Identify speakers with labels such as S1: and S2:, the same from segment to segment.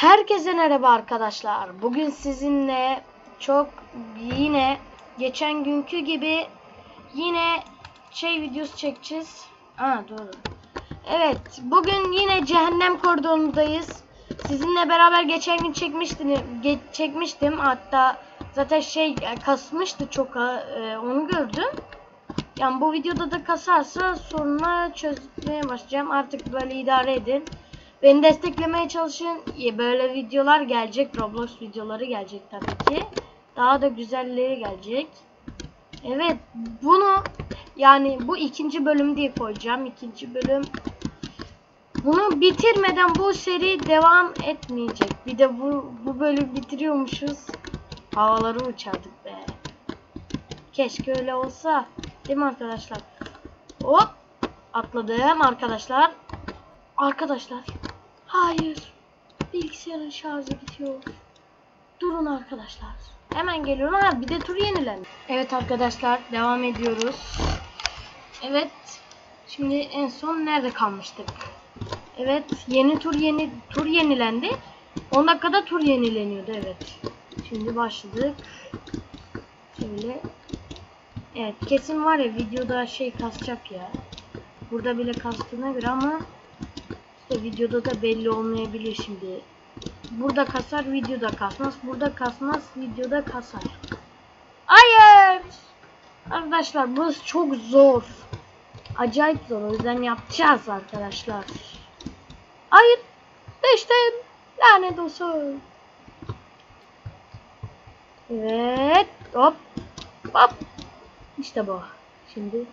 S1: Herkese merhaba arkadaşlar. Bugün sizinle çok yine geçen günkü gibi yine şey videosu çekeceğiz. Aa doğru. Evet, bugün yine cehennem koridorundayız. Sizinle beraber geçen gün çekmiştim, ge- çekmiştim. Hatta zaten şey e, kasmıştı çok e, onu gördüm. Yani bu videoda da kasarsa sorunu çözmeye başlayacağım. Artık böyle idare edin. Beni desteklemeye çalışın. Böyle videolar gelecek. Roblox videoları gelecek tabii ki. Daha da güzelleri gelecek. Evet bunu yani bu ikinci bölüm diye koyacağım. İkinci bölüm. Bunu bitirmeden bu seri devam etmeyecek. Bir de bu, bu bölüm bitiriyormuşuz. Havaları uçardık be. Keşke öyle olsa. Değil mi arkadaşlar? Hop. Atladım arkadaşlar. Arkadaşlar. Hayır. Bilgisayarın şarjı bitiyor. Durun arkadaşlar. Hemen geliyorum. Ha bir de tur yenilen. Evet arkadaşlar devam ediyoruz. Evet. Şimdi en son nerede kalmıştık? Evet yeni tur yeni tur yenilendi. 10 dakikada tur yenileniyordu evet. Şimdi başladık. Şöyle. Evet kesin var ya videoda şey kasacak ya. Burada bile kastığına göre ama işte videoda da belli olmayabilir şimdi. Burada kasar, videoda kasmaz. Burada kasmaz, videoda kasar. Hayır! Arkadaşlar burası çok zor. Acayip zor. O yüzden yapacağız arkadaşlar. Hayır. Düştüm. Lanet olsun. Evet. Hop. Hop. İşte bu. Şimdi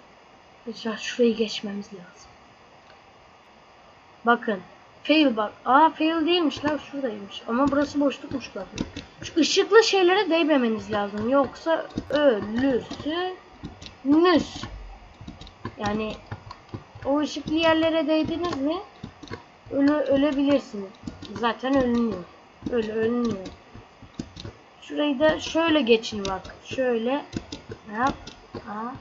S1: şurayı geçmemiz lazım. Bakın. Fail bak. Aa fail değilmiş lan şuradaymış. Ama burası boşlukmuş bak. Şu ışıklı şeylere değmemeniz lazım. Yoksa ölürsünüz. Yani o ışıklı yerlere değdiniz mi ölü, ölebilirsiniz. Zaten ölünüyor. Öyle ölünüyor. Şurayı da şöyle geçin bak. Şöyle. Yap. Ha.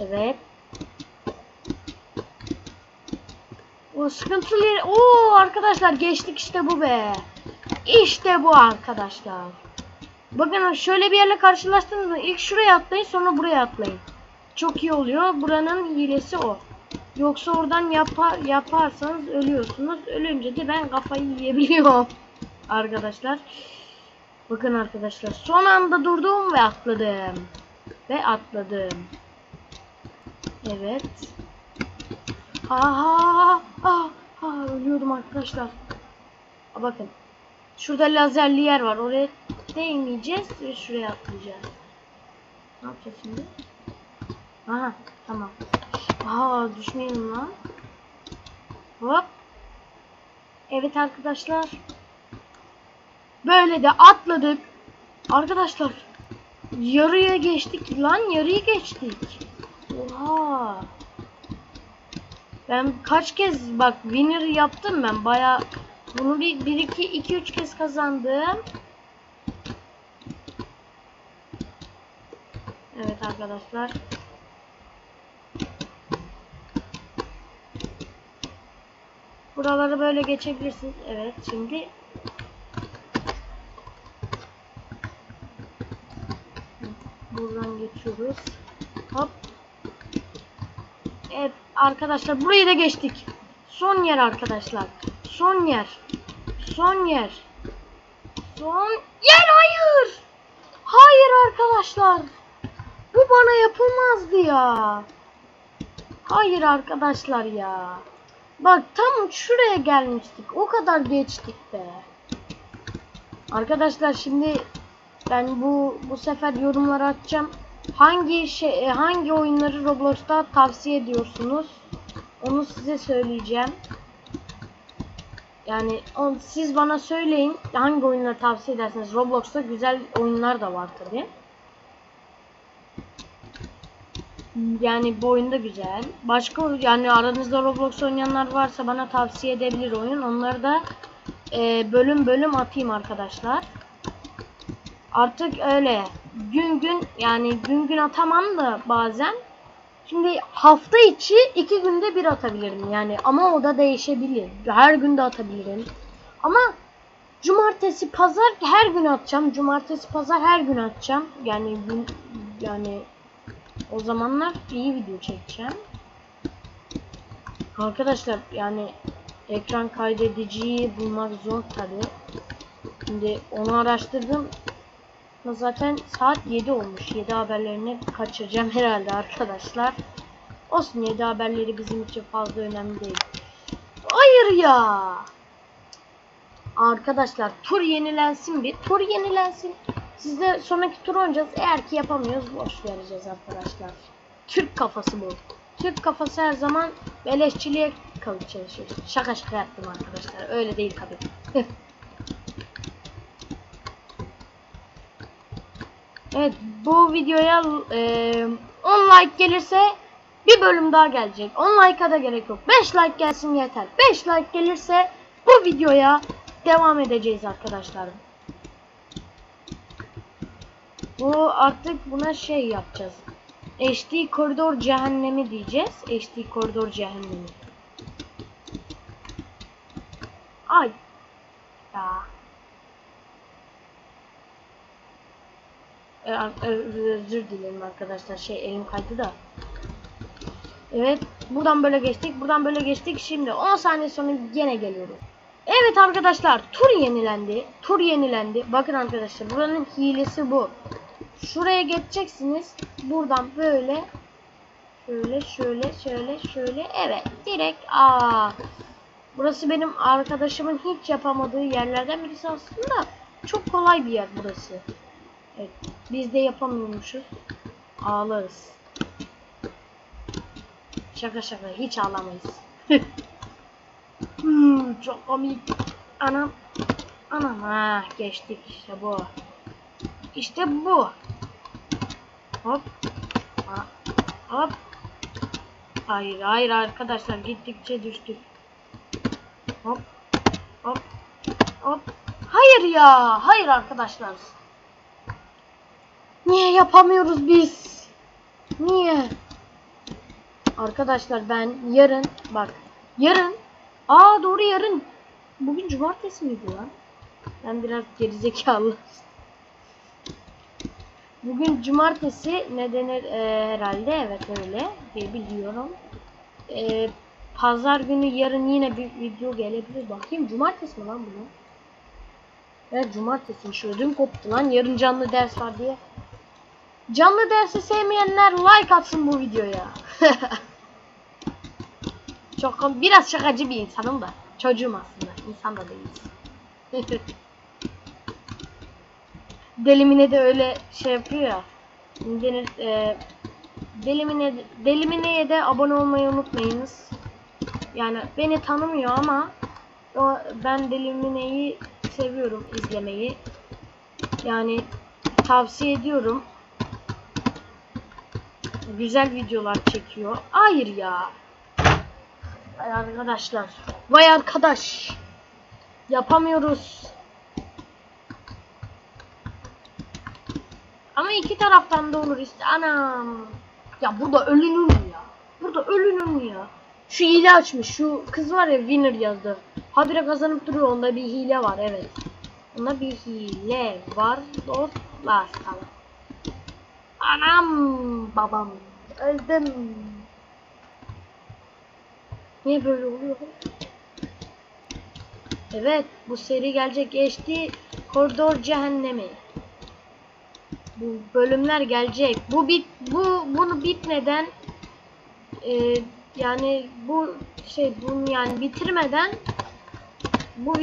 S1: Evet. O sıkıntılı yer. Oo arkadaşlar geçtik işte bu be. İşte bu arkadaşlar. Bakın şöyle bir yerle karşılaştınız mı? İlk şuraya atlayın sonra buraya atlayın. Çok iyi oluyor. Buranın hilesi o. Yoksa oradan yapar, yaparsanız ölüyorsunuz. Ölünce de ben kafayı yiyebiliyorum. Arkadaşlar. Bakın arkadaşlar. Son anda durdum ve atladım. Ve atladım. Evet. Aha, ah, ah, ölüyordum arkadaşlar. Bakın. Şurada lazerli yer var. Oraya değmeyeceğiz ve şuraya atlayacağız. Ne yapacağız şimdi? Aha, tamam. Aa, düşmeyelim lan. Hop. Evet arkadaşlar. Böyle de atladık. Arkadaşlar. Yarıya geçtik lan. Yarıyı geçtik. Oha. Ben kaç kez bak winner yaptım ben baya bunu bir 1 2 2 3 kez kazandım. Evet arkadaşlar. Buraları böyle geçebilirsiniz. Evet şimdi buradan geçiyoruz. Hop. Evet arkadaşlar burayı da geçtik. Son yer arkadaşlar. Son yer. Son yer. Son yer hayır. Hayır arkadaşlar. Bu bana yapılmazdı ya. Hayır arkadaşlar ya. Bak tam şuraya gelmiştik. O kadar geçtik be. Arkadaşlar şimdi ben bu bu sefer yorumlara atacağım. Hangi şey hangi oyunları Roblox'ta tavsiye ediyorsunuz? Onu size söyleyeceğim. Yani on, siz bana söyleyin hangi oyunları tavsiye edersiniz. Roblox'ta güzel oyunlar da var tabi. Yani bu oyun da güzel. Başka yani aranızda Roblox oynayanlar varsa bana tavsiye edebilir oyun. Onları da e, bölüm bölüm atayım arkadaşlar. Artık öyle gün gün yani gün gün atamam da bazen. Şimdi hafta içi iki günde bir atabilirim yani ama o da değişebilir. Her günde atabilirim. Ama Cumartesi, pazar her gün atacağım. Cumartesi, pazar her gün atacağım. Yani gün yani o zamanlar iyi video çekeceğim. Arkadaşlar yani ekran kaydediciyi bulmak zor tabi. Şimdi onu araştırdım. Zaten saat 7 olmuş. 7 haberlerini kaçıracağım herhalde arkadaşlar. Olsun 7 haberleri bizim için fazla önemli değil. Hayır ya. Arkadaşlar tur yenilensin bir. Tur yenilensin. Sizde sonraki tur oynayacağız. Eğer ki yapamıyoruz boş vereceğiz arkadaşlar. Türk kafası bu. Türk kafası her zaman beleşçiliğe kalıp çalışıyor. Şaka şaka yaptım arkadaşlar. Öyle değil tabii. Evet bu videoya e, 10 like gelirse bir bölüm daha gelecek. 10 like'a da gerek yok. 5 like gelsin yeter. 5 like gelirse bu videoya devam edeceğiz arkadaşlar. Bu artık buna şey yapacağız. HD koridor cehennemi diyeceğiz. HD koridor cehennemi. Ay. Ya. E, özür dilerim arkadaşlar. Şey elim kaydı da. Evet. Buradan böyle geçtik. Buradan böyle geçtik. Şimdi 10 saniye sonra gene geliyoruz. Evet arkadaşlar. Tur yenilendi. Tur yenilendi. Bakın arkadaşlar. Buranın hilesi bu. Şuraya geçeceksiniz. Buradan böyle şöyle şöyle şöyle şöyle evet direkt aa burası benim arkadaşımın hiç yapamadığı yerlerden birisi aslında çok kolay bir yer burası evet biz de yapamıyormuşuz ağlarız şaka şaka hiç ağlamayız Hmm, çok komik anam anam ha geçtik işte bu işte bu Hop. Ha, Hop. Hayır hayır arkadaşlar gittikçe düştük. Hop. Hop. Hop. Hayır ya. Hayır arkadaşlar. Niye yapamıyoruz biz? Niye? Arkadaşlar ben yarın bak yarın aa doğru yarın bugün cumartesi miydi lan? Ben biraz gerizekalı. Bugün cumartesi ne denir e, herhalde evet öyle diye biliyorum. E, Pazar günü yarın yine bir video gelebilir. Bakayım cumartesi mi lan bunu? Evet cumartesi. Ödüm koptu lan yarın canlı ders var diye. Canlı dersi sevmeyenler like atsın bu videoya. Çok biraz şakacı bir insanım da. Çocuğum aslında. İnsan da değiliz. Delimine de öyle şey yapıyor ya. Denir, e, Delimine, Delimine'ye de abone olmayı unutmayınız. Yani beni tanımıyor ama o, ben Delimine'yi seviyorum izlemeyi. Yani tavsiye ediyorum. Güzel videolar çekiyor. Hayır ya. Vay arkadaşlar. Vay arkadaş. Yapamıyoruz. Ama iki taraftan da olur işte. Anam. Ya burada ölünür ya. Burada ölünür ya. Şu hile açmış. Şu kız var ya winner yazdı. Habire kazanıp duruyor. Onda bir hile var evet. Onda bir hile var. Dostlar. Tamam. Anam babam. Öldüm. Niye böyle oluyor? Evet bu seri gelecek geçti. Koridor cehennemi. Bu bölümler gelecek. Bu bit bu bunu bitmeden e, yani bu şey bunu yani bitirmeden bu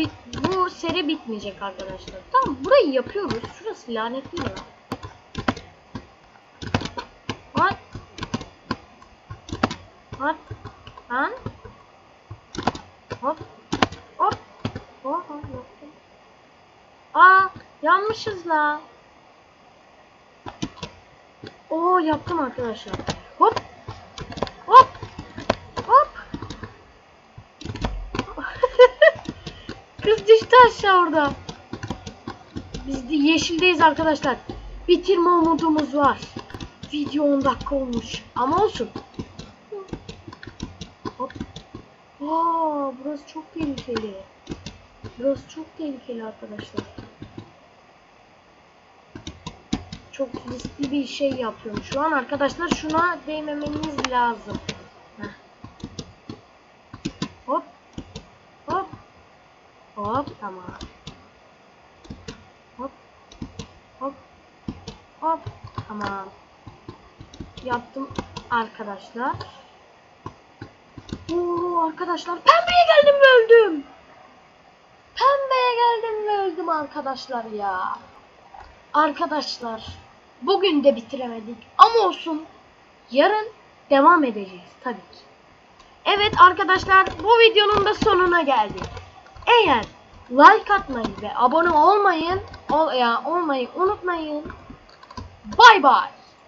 S1: bu seri bitmeyecek arkadaşlar. Tamam burayı yapıyoruz. Şurası lanetli ya. What? What? Lan? Hop. Hop. Oha yaptım. Aa yanmışız la. Oo yaptım arkadaşlar. Hop. Hop. Hop. Kız düştü aşağı orada. Biz de yeşildeyiz arkadaşlar. Bitirme umudumuz var. Video 10 dakika olmuş. Ama olsun. Hop. Aa, burası çok tehlikeli. Burası çok tehlikeli arkadaşlar. Çok riskli bir şey yapıyorum şu an arkadaşlar. Şuna değmemeniz lazım. Heh. Hop. Hop. Hop tamam. Hop. Hop. Hop. Tamam. Yaptım arkadaşlar. Oo arkadaşlar pembeye geldim ve öldüm. Pembeye geldim ve öldüm arkadaşlar ya. Arkadaşlar bugün de bitiremedik ama olsun. Yarın devam edeceğiz tabii ki. Evet arkadaşlar bu videonun da sonuna geldik. Eğer like atmayı ve abone olmayın, ol, ya olmayı unutmayın. Bay bay.